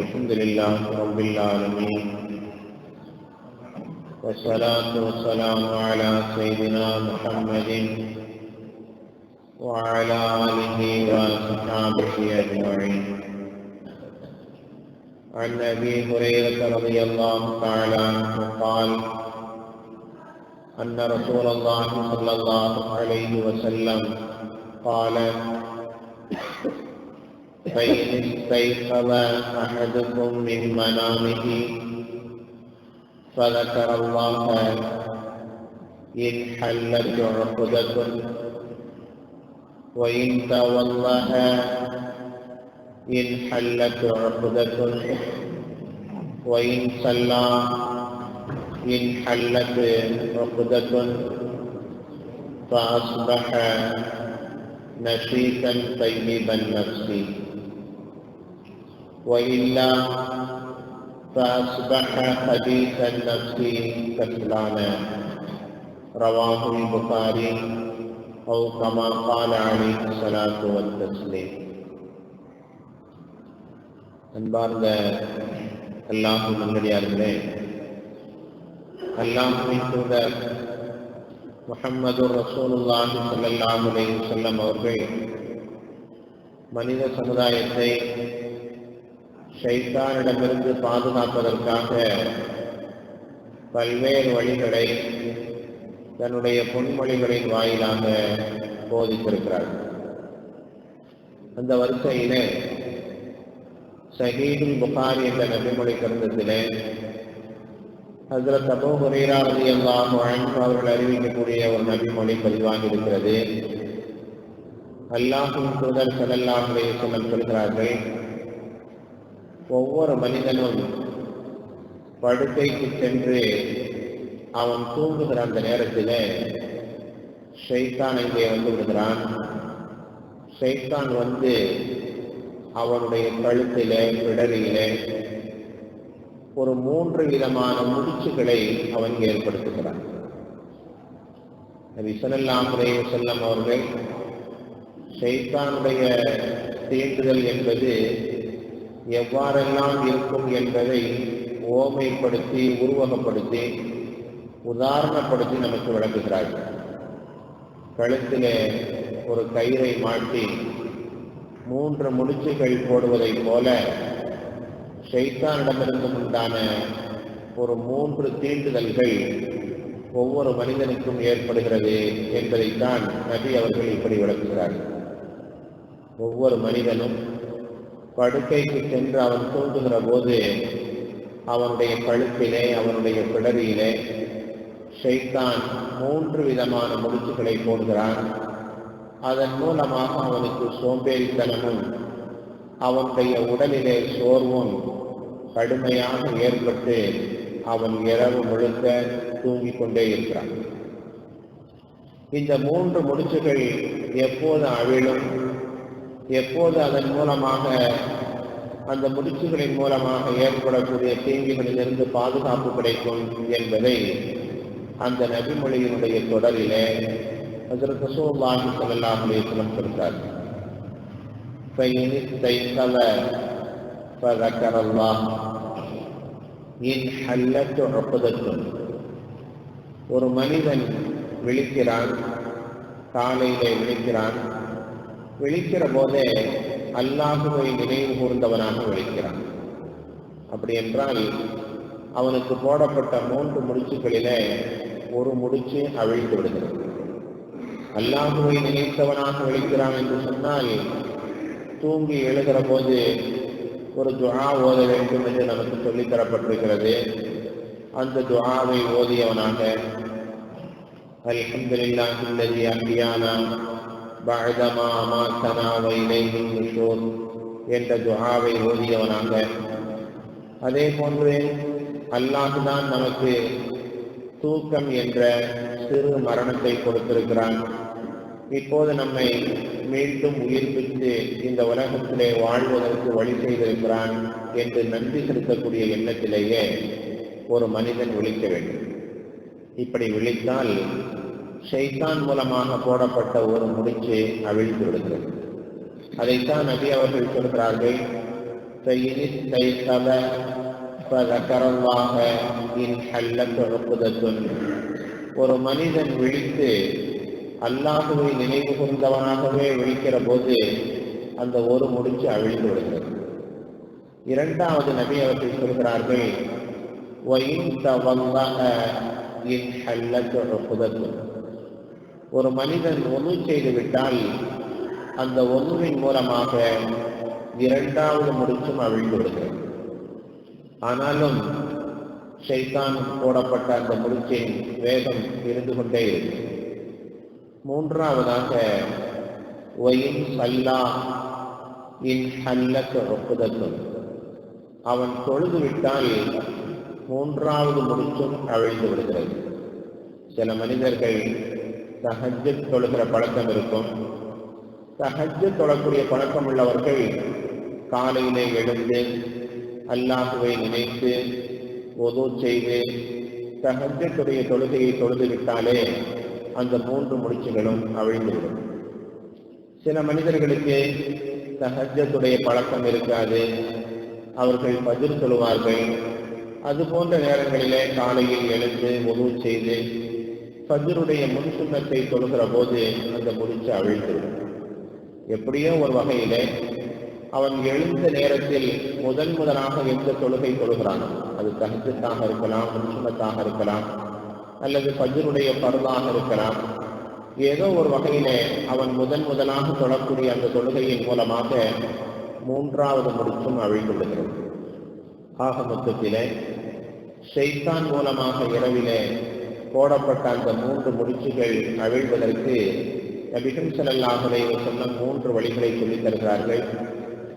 الحمد لله رب العالمين. والصلاة والسلام على سيدنا محمد وعلى آله وصحابه أجمعين. عن أبي هريرة رضي الله تعالى عنه قال أن رسول الله صلى الله عليه وسلم قال فإن استيقظ أحدكم من منامه فذكر الله إن حلت عقدة وإن تولها إن حلت عقدة وإن صلى إن حلت عقدة فأصبح نشيطا طيب النفس وإلا فأصبح حديث النفس كسلانا رواه البخاري أو كما قال عليه الصلاة والتسليم அன்பார்ந்த அல்லாஹு நல்லடியார்களே அல்லாஹுவின் தூதர் முகம்மது ரசூலுல்லாஹி ஸல்லல்லாஹு அலைஹி வஸல்லம் அவர்கள் மனித சமுதாயத்தை ஷைத்தானிடமிருந்து பாதுகாப்பதற்காக பல்வேறு வழிகளை தன்னுடைய பொன்மொழிகளின் வாயிலாக போதித்திருக்கிறார். அந்த வரிசையிலே சஹீதுல் புகாரி என்ற நபிமொழி கிரந்தத்திலே ஹசரத் அபு ஹுரேரா ரதி அவர்கள் அறிவிக்கக்கூடிய ஒரு நபிமொழி பதிவாகி இருக்கிறது அல்லாஹும் தூதர் செல்லல்லாஹுடைய சொல்லம் சொல்கிறார்கள் ஒவ்வொரு மனிதனும் படுக்கைக்கு சென்று அவன் தூங்குகிற அந்த நேரத்தில் ஷைத்தான் இங்கே வந்து விடுகிறான். ஷைத்தான் வந்து அவனுடைய கழுத்தில் பிடரியிலே ஒரு மூன்று விதமான முடிச்சுகளை அவன் ஏற்படுத்துகிறான். நபி ஸல்லல்லாஹு அவர்கள் ஷைத்தானுடைய தீண்டுதல் என்பது எவ்வாறெல்லாம் இருக்கும் என்பதை ஓமைப்படுத்தி உருவகப்படுத்தி உதாரணப்படுத்தி நமக்கு விளக்குகிறார்கள். கழுத்திலே ஒரு கயிறை மாட்டி மூன்று முடிச்சுகள் போடுவதைப் போல ஷைத்தானிடமிருந்து உண்டான ஒரு மூன்று தீண்டுதல்கள் ஒவ்வொரு மனிதனுக்கும் ஏற்படுகிறது என்பதைத்தான் நபி அவர்கள் இப்படி விளக்குகிறார்கள். ஒவ்வொரு மனிதனும் படுக்கைக்கு சென்று அவன் தூங்குகிற போது அவனுடைய கழுத்திலே அவனுடைய பிடரியிலே ஷைத்தான் மூன்று விதமான முடிச்சுகளை போடுகிறான். அதன் மூலமாக அவனுக்கு சோம்பேறித்தனமும் அவனுடைய உடலிலே சோர்வும் கடுமையாக ஏற்பட்டு அவன் இரவு முழுக்க தூங்கிக் கொண்டே இருக்கிறான். இந்த மூன்று முடிச்சுகள் எப்போது அவிழும்? எப்போது அதன் மூலமாக அந்த முடிச்சுகளின் மூலமாக ஏற்படக்கூடிய தீங்குகளிலிருந்து பாதுகாப்பு கிடைக்கும் என்பதை அந்த நபிமொழியினுடைய தொடரிலே ஹசரத் ரசூலுல்லாஹி ஸல்லல்லாஹு அலைஹி வஸல்லம் சொல்றார் فإن استيقظ فذكر الله إن حلت عقدة ஒரு மனிதன் விழிக்கிறான் காலையிலே விழிக்கிறான் விழிக்கிற போதே அல்லாஹுவை நினைவு கூர்ந்தவனாக விழிக்கிறான். அப்படி என்றால் அவனுக்கு போடப்பட்ட மூன்று முடிச்சுகளிலே ஒரு முடிச்சு அவிழ்ந்து விடுகிறது. அல்லாஹுவை நினைத்தவனாக விழிக்கிறான் என்று சொன்னால் தூங்கி எழுகிற போது ஒரு துஆ ஓத வேண்டும் என்று நமக்கு சொல்லித்தரப்பட்டிருக்கிறது அந்த துஆவை ஓதியவனாக அல்ஹம்துலில்லாஹி அல்லதி அஹ்யானா பஅதமா அமாத்தனா வ இலைஹி நுஷூர் என்ற துஹாவை ஓதியவனாக அதே போன்று அல்லாஹுதான் நமக்கு தூக்கம் என்ற சிறு மரணத்தை கொடுத்திருக்கிறான். இப்போது நம்மை மீண்டும் உயிர்ப்பித்து இந்த உலகத்திலே வாழ்வதற்கு வழி செய்திருக்கிறான் என்று நன்றி செலுத்தக்கூடிய எண்ணத்திலேயே ஒரு மனிதன் விழிக்க வேண்டும். இப்படி விழித்தால் ஷைத்தான் மூலமாக போடப்பட்ட ஒரு முடிச்சு அவிழ்த்து விடுகிறது. அதைத்தான் நபி அவர்கள் சொல்கிறார்கள். ஒரு மனிதன் விழித்து அல்லாஹுவை நினைவு கொண்டவனாகவே விழிக்கிற போது அந்த ஒரு முடிச்சு அழிந்து விடுகிறது. இரண்டாவது நபி அவர்கள் சொல்கிறார்கள் ஒரு மனிதன் ஒன்று செய்து விட்டால் அந்த ஒன்றின் மூலமாக இரண்டாவது முடிச்சும் அழிந்து ஆனாலும் ஷைத்தான் போடப்பட்ட அந்த முடிச்சின் வேகம் இருந்து கொண்டே இருக்கு. மூன்றாவதாக ஒயின் சல்லா இன் ஹல்லத் ஒப்புதத்தும் அவன் தொழுது விட்டால் மூன்றாவது முடிச்சும் அவிழ்ந்து விடுகிறது. சில மனிதர்கள் சஹஜ் தொழுகிற பழக்கம் இருக்கும். சஹஜ் தொழக்கூடிய பழக்கம் உள்ளவர்கள் காலையிலே எழுந்து அல்லாஹுவை நினைத்து ஒது செய்து சஹஜத்துடைய தொழுகையை தொழுது விட்டாலே அந்த மூன்று முடிச்சுகளும் அழிந்துவிடும். சில மனிதர்களுக்கு சஹஜத்துடைய பழக்கம் இருக்காது. அவர்கள் பதிர் சொல்லுவார்கள். அது போன்ற நேரங்களிலே காலையில் எழுந்து உதவு செய்து ஃபஜருடைய முன்சுண்ணத்தை தொழுகிற போது அந்த முடிச்சு அழிந்துவிடும் எப்படியோ ஒரு வகையிலே அவன் எழுந்த நேரத்தில் முதன் முதலாக எந்த தொழுகை தொழுகிறான் அது தகஜத்தாக இருக்கலாம் முன்சுண்ணத்தாக இருக்கலாம் அல்லது பஜருடைய பருதாக இருக்கலாம். ஏதோ ஒரு வகையிலே அவன் முதன் முதலாக தொழக்கூடிய அந்த தொழுகையின் மூலமாக மூன்றாவது முடிச்சும் அழிந்துவிடுகிறது ஆக மொத்தத்திலே ஷெய்தான் மூலமாக இரவிலே போடப்பட்ட அந்த மூன்று முடிச்சுகள் அவிழ்வதற்கு நபிகம் செல்லாகவே சொன்ன மூன்று வழிகளை சொல்லித் தருகிறார்கள்.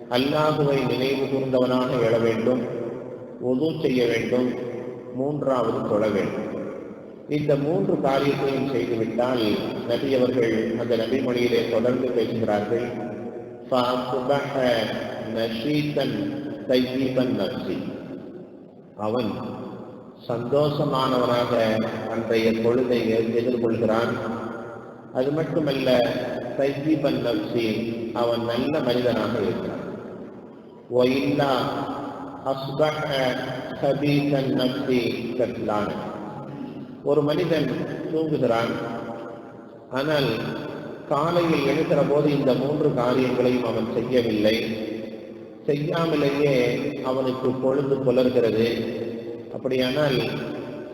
அல்லாஹுவை நினைவு கூர்ந்தவனாக எழ வேண்டும் உது செய்ய வேண்டும் மூன்றாவது தொழ வேண்டும். இந்த மூன்று காரியத்தையும் செய்துவிட்டால் நபி அவர்கள் அந்த நபிமொழியிலே தொடர்ந்து பேசுகிறார்கள். அவன் சந்தோஷமானவனாக அன்றைய பொழுதை எதிர்கொள்கிறான். அது மட்டுமல்ல சைதீபன் நப்சி அவன் நல்ல மனிதனாக இருக்கிறான். ஒயில்லா அஸ்பஹ ஹபீசன் நப்சி கட்லான் ஒரு மனிதன் தூங்குகிறான். ஆனால் காலையில் எழுக்கிற போது இந்த மூன்று காரியங்களையும் அவன் செய்யவில்லை. செய்யாமலேயே அவனுக்கு பொழுது புலர்கிறது. அப்படியானால்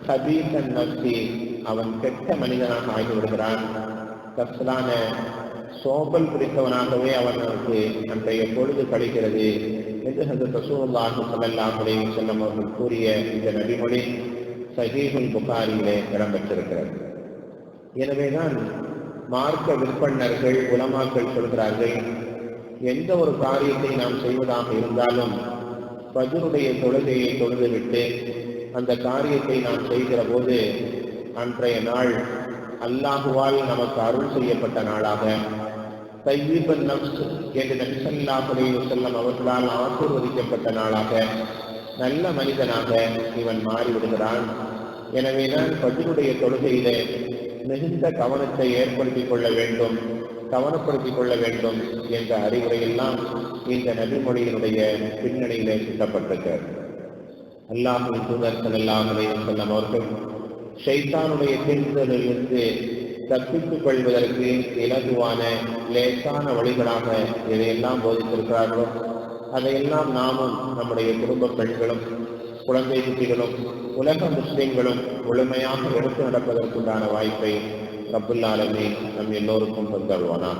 ஹபீசன் நப்சி அவன் கெட்ட மனிதனாக ஆகி விடுகிறான் கப்சலான சோபல் பிடித்தவனாகவே அவனுக்கு அன்றைய பொழுது கழிக்கிறது என்று அந்த ரசூல்லாஹு சல்லாஹுலே செல்லம் அவர்கள் கூறிய இந்த நபிமொழி சஹீபுல் புகாரியிலே இடம்பெற்றிருக்கிறது. எனவேதான் மார்க்க விற்பனர்கள் உலமாக்கள் சொல்கிறார்கள் எந்த ஒரு காரியத்தை நாம் செய்வதாக இருந்தாலும் பஜருடைய தொழுகையை தொழுதுவிட்டு அந்த காரியத்தை நாம் செய்கிற போது அன்றைய நாள் அல்லாஹுவால் நமக்கு அருள் செய்யப்பட்ட நாளாக. தையீபன் நப்ஸ் என்று நபிசல்லாஹுலே செல்லம் அவர்களால் ஆசீர்வதிக்கப்பட்ட நாளாக. நல்ல மனிதனாக இவன் மாறிவிடுகிறான். எனவேதான் பஜருடைய தொழுகையிலே மிகுந்த கவனத்தை ஏற்படுத்திக் கொள்ள வேண்டும் கவனப்படுத்திக் கொள்ள வேண்டும் என்ற அறிவுரையெல்லாம் இந்த நபிமொழியினுடைய பின்னணியிலே சுட்டப்பட்டிருக்கிறது அல்லாஹின் தூதர்கள் செல்லாமலே செல்லம் அவர்கள் ஷைத்தானுடைய தீர்த்தலிலிருந்து தப்பித்துக் கொள்வதற்கு இலகுவான லேசான வழிகளாக எதையெல்லாம் போதித்திருக்கிறார்களோ அதையெல்லாம் நாமும் நம்முடைய குடும்ப பெண்களும் குழந்தை குட்டிகளும் உலக முஸ்லிம்களும் முழுமையாக எடுத்து நடப்பதற்குண்டான வாய்ப்பை ரப்புல்லாலமே நம் எல்லோருக்கும் தந்தருவானா